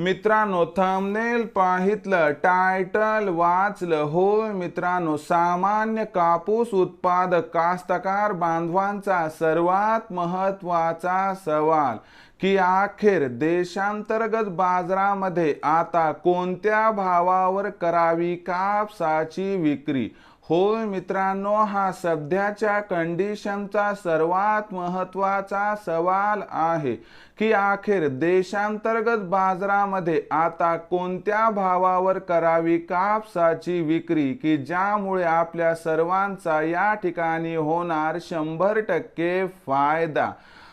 मित्रांनो thumbnail पाहितलं title वाचलं होय मित्रांनो सामान्य कापूस उत्पादक कास्तकार बांधवांचा सर्वात महत्त्वाचा सवाल की अखेर देशांतर्गत बाजारामध्ये आता कोणत्या भावावर करावी कापसाची विक्री? होय मित्रांनो हा सध्याच्या कंडिशनचा सर्वात महत्त्वाचा सवाल आहे की अखेर देशांतर्गत बाजारामध्ये आता कोणत्या भावावर करावी कापसाची विक्री की ज्यामुळे आपल्या सर्वांचा या ठिकाणी होणार शंभर टक्के फायदा?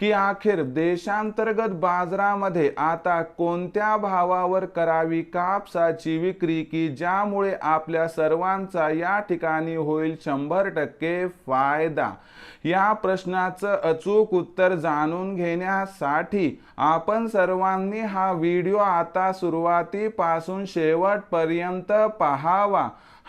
की अखेर देशांतर्गत बाजारामध्ये आता कोणत्या भावावर करावी कापसाची विक्री की ज्यामुळे आपल्या सर्वांचा या ठिकाणी होईल शंभर टक्के फायदा? या प्रश्नाचं अचूक उत्तर जाणून घेण्यासाठी आपण सर्वांनी हा व्हिडिओ आता सुरुवातीपासून शेवटपर्यंत पाहावा.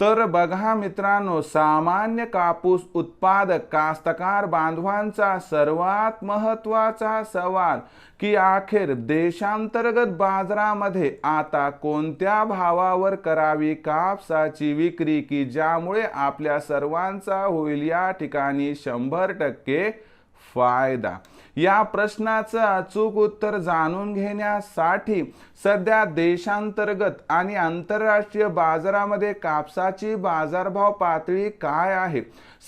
तर बघा मित्रांनो सामान्य कापूस उत्पादक कास्तकार बांधवांचा सर्वात महत्त्वाचा सवाल की अखेर देशांतर्गत बाजारामध्ये आता कोणत्या भावावर करावी कापसाची विक्री की ज्यामुळे आपल्या सर्वांचा होईल या ठिकाणी शंभर टक्के फायदा. या प्रश्नाचं अचूक उत्तर जाणून घेण्यासाठी सध्या देशांतर्गत आणि आंतरराष्ट्रीय बाजारामध्ये कापसाची बाजारभाव पातळी काय आहे?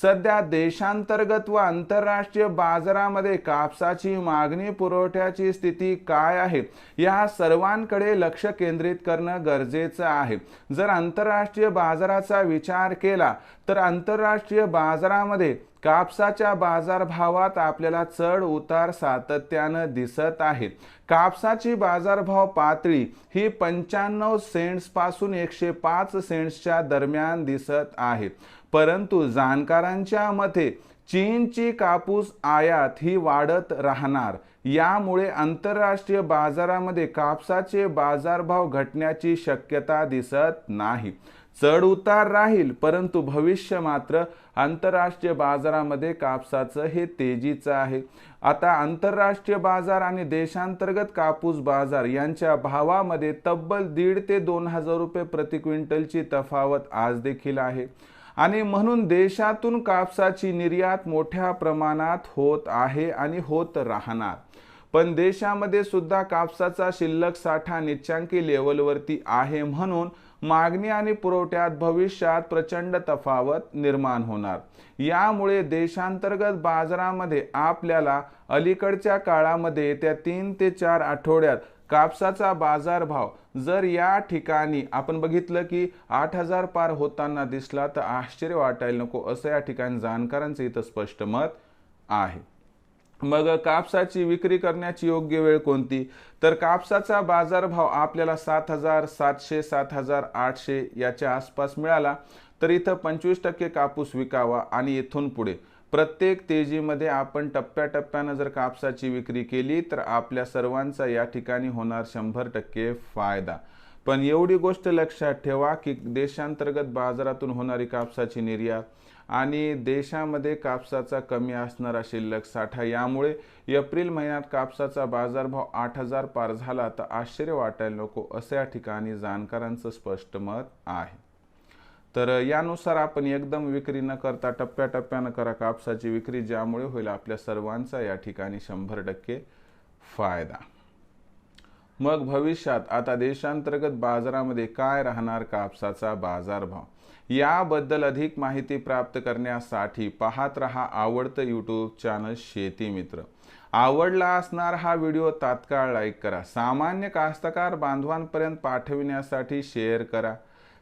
सध्या देशांतर्गत व आंतरराष्ट्रीय बाजारामध्ये कापसाची मागणी पुरवठ्याची स्थिती काय आहे? या सर्वांकडे लक्ष केंद्रित करणं गरजेचं आहे. जर आंतरराष्ट्रीय बाजाराचा विचार केला तर आंतरराष्ट्रीय बाजारामध्ये कापसाच्या बाजारभावात आपल्याला चढ उतार सातत्यानं दिसत आहेत कापसाची बाजारभाव पातळी ही पंच्याण्णव सेंट्सपासून एकशे पाच सेंट्सच्या दरम्यान दिसत आहे. परंतु जाणकारांच्या मते चीनची कापूस आयात ही वाढत राहणार. यामुळे आंतरराष्ट्रीय बाजारामध्ये कापसाचे बाजारभाव घटण्याची शक्यता दिसत नाही. चढ उतार राहील परंतु भविष्य मात्र आंतरराष्ट्रीय बाजारामध्ये कापसाचं हे तेजीचं आहे. आता आंतरराष्ट्रीय बाजार आणि देशांतर्गत कापूस बाजार यांच्या भावामध्ये तब्बल दीड ते दोन हजार रुपये प्रति क्विंटलची तफावत आज देखील आहे. आणि म्हणून देशातून कापसाची निर्यात मोठ्या प्रमाणात होत आहे आणि होत राहणार. पण देशामध्ये सुद्धा कापसाचा शिल्लक साठा निच्चांकी लेवलवरती आहे म्हणून मागणी आणि पुरवठ्यात भविष्यात प्रचंड तफावत निर्माण होणार. यामुळे देशांतर्गत बाजारामध्ये आपल्याला अलीकडच्या काळामध्ये त्या तीन ते चार आठवड्यात कापसाचा बाजारभाव जर या ठिकाणी आपण बघितलं की आठ हजार पार होताना दिसला तर आश्चर्य वाटायला नको असं या ठिकाणी जाणकारांचं इथं स्पष्ट मत आहे. मग कापसाची विक्री करण्याची योग्य वेळ कोणती? तर कापसाचा बाजारभाव आपल्याला सात हजार सातशे सात हजार आठशे याच्या आसपास मिळाला. तर इथं पंचवीस टक्के कापूस विकावा आणि इथून पुढे. प्रत्येक तेजीमध्ये आपण टप्प्याटप्प्यानं जर कापसाची विक्री केली तर आपल्या सर्वांचा या ठिकाणी होणार शंभर टक्के फायदा. पण एवढी गोष्ट लक्षात ठेवा की देशांतर्गत बाजारातून होणारी कापसाची निर्यात आणि देशामध्ये कापसाचा कमी असणारा शिल्लक साठा यामुळे एप्रिल महिन्यात कापसाचा बाजारभाव आठ हजार पार झाला तर आश्चर्य वाटायला नको असं या ठिकाणी जाणकारांचं स्पष्ट मत आहे. तर यानुसार आपण एकदम विक्री न करता टप्प्याटप्प्यानं करा कापसाची विक्री ज्यामुळे होईल आपल्या सर्वांचा या ठिकाणी शंभर टक्के फायदा. मग भविष्यात आता देशांतर्गत बाजारामध्ये काय राहणार कापसाचा बाजारभाव? याबद्दल अधिक माहिती प्राप्त करण्यासाठी पाहत रहा आवडतं यूट्यूब चॅनल शेती मित्र. आवडला असणार हा व्हिडिओ तात्काळ लाईक करा. सामान्य कास्तकार बांधवांपर्यंत पाठविण्यासाठी शेअर करा.